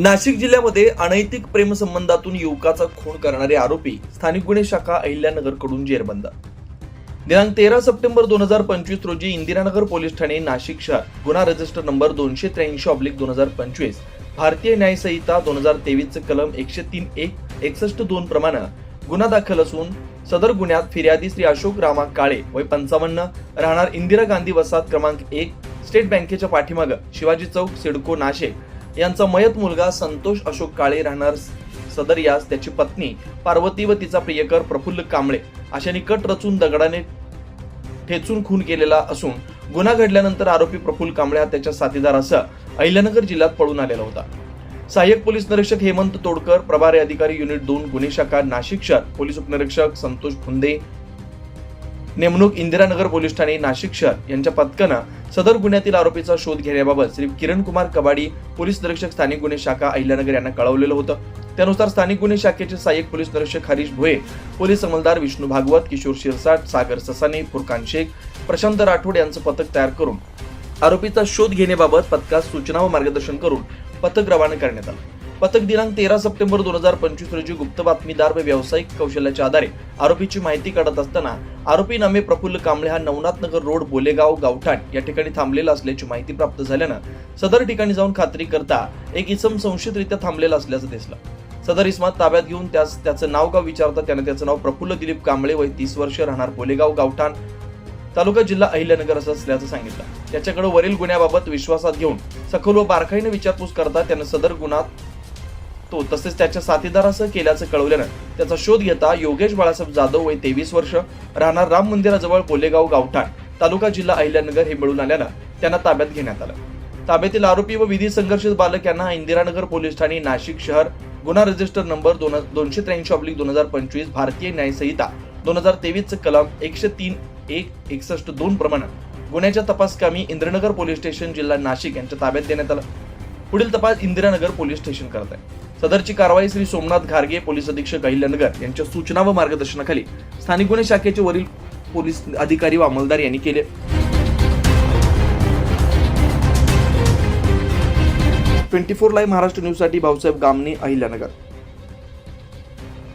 नाशिक जिल्ह्यामध्ये अनैतिक प्रेमसंबंधातून युवकाचा खून करणारे आरोपी स्थानिक गुन्हे शाखा अहिल्यानगरकडून जेरबंद. दिनांक तेरा सप्टेंबर दोन हजार पंचवीस रोजी इंदिरानगर पोलीस ठाणे नाशिक शहर गुन्हा रजिस्टर नंबर दोनशे त्र्याऐंशी ऑब्लिक दोन हजार पंचवीस भारतीय न्यायसंहिता दोन हजार तेवीसचे कलम एकशे तीन एक एकसष्ट दोन प्रमाणे गुन्हा दाखल असून सदर गुन्ह्यात फिर्यादी श्री अशोक रामा काळे वय पंचावन्न राहणार इंदिरा गांधी वसाहत क्रमांक एक स्टेट बँकेच्या पाठीमागं शिवाजी चौक सिडको नाशिक यांचा मयत मुलगा संतोष अशोक काळे राहणार सदर यास त्याची पत्नी पार्वती व तिचा प्रियकर प्रफुल्ल कांबळे अशा निकट रचून दगडाने ठेचून खून केलेला असून गुन्हा घडल्यानंतर आरोपी प्रफुल्ल कांबळे हा त्याच्या साथीदारासह अहिल्यानगर जिल्ह्यात पळून आलेला होता. सहाय्यक पोलीस निरीक्षक हेमंत तोडकर प्रभारी अधिकारी युनिट दोन गुन्हे शाखा नाशिक शहर पोलीस उपनिरीक्षक संतोष फुंदे नेमणूक इंदिरानगर पोलीस ठाणे नाशिक शहर यांच्या पथकानं सदर गुन्ह्यातील आरोपीचा शोध घेण्याबाबत श्री किरण कुमार कबाडी पोलीस निरीक्षक स्थानिक गुन्हे शाखा अहिल्यानगर यांना कळवलेलं होतं. त्यानुसार स्थानिक गुन्हे शाखेचे सहाय्यक पोलीस निरीक्षक हरीश भोये पोलीस अंमलदार विष्णू भागवत किशोर शिरसाट सागर ससाने फुरकान शेख प्रशांत राठोड यांचं पथक तयार करून आरोपीचा शोध घेण्याबाबत पथकास सूचना व मार्गदर्शन करून पथक रवाना करण्यात आलं. पथक दिनांक तेरा सप्टेंबर दोन हजार पंचवीस रोजी गुप्त बातमीदार व व्यावसायिक कौशल्याच्या आधारे आरोपीची माहिती काढत असताना आरोपी नामे प्रफुल्ल कांबळे हा नवनाथ नगर रोड बोलेगाव गावठाण या ठिकाणी थांबलेला असल्याची माहिती प्राप्त झाल्यानं सदर ठिकाणी जाऊन खात्री करता एक इसम संशयितरित्या थांबलेला असल्याचं दिसलं. सदर इस्मात ताब्यात घेऊन त्यास त्याचं नाव का विचारता त्याने त्याचं नाव प्रफुल्ल दिलीप कांबळे वय तीस वर्ष राहणार बोलेगाव गावठाण तालुका जिल्हा अहिल्यानगर असं असल्याचं सांगितलं. त्याच्याकडे वरील गुन्ह्याबाबत विश्वासात घेऊन सखोल व बारकाईने विचारपूस करता त्यानं सदर गुन्ह्यात तो तसेच त्याच्या साथीदारासह केल्याचं कळवल्यानं त्याचा शोध घेता योगेश बाळासाहेब जाधव वय तेवीस वर्ष राहणार राम मंदिराजवळ पोलेगाव गावठाण तालुका जिल्हा अहिल्यानगर हे मिळून आल्यानं त्यांना ताब्यात घेण्यात आलं. ताब्यातील आरोपी व विधी संघर्षित बालक यांना इंदिरानगर पोलीस ठाणे नाशिक शहर गुन्हा रजिस्टर नंबर दोन दोनशे त्र्याऐंशी ऑब्लिक दोन हजार पंचवीस भारतीय न्यायसंहिता दोन हजार तेवीसचं कलम एकशे तीन एक एकसष्ट दोन प्रमाणे गुन्ह्याच्या तपासकामी इंद्रनगर पोलीस स्टेशन जिल्हा नाशिक यांच्या ताब्यात देण्यात आलं. पुढील तपास इंदिरानगर पोलीस स्टेशन करत आहे. सदरची कारवाई श्री सोमनाथ घारगे पोलीस अधीक्षक अहिल्यानगर यांच्या सूचना व मार्गदर्शनाखाली स्थानिक गुन्हे शाखेचे वरील पोलीस अधिकारी व अंमलदार यांनी केले. ट्वेंटी फोर लाईव्ह महाराष्ट्र न्यूजसाठी भाऊसाहेब गामणे अहिल्यानगर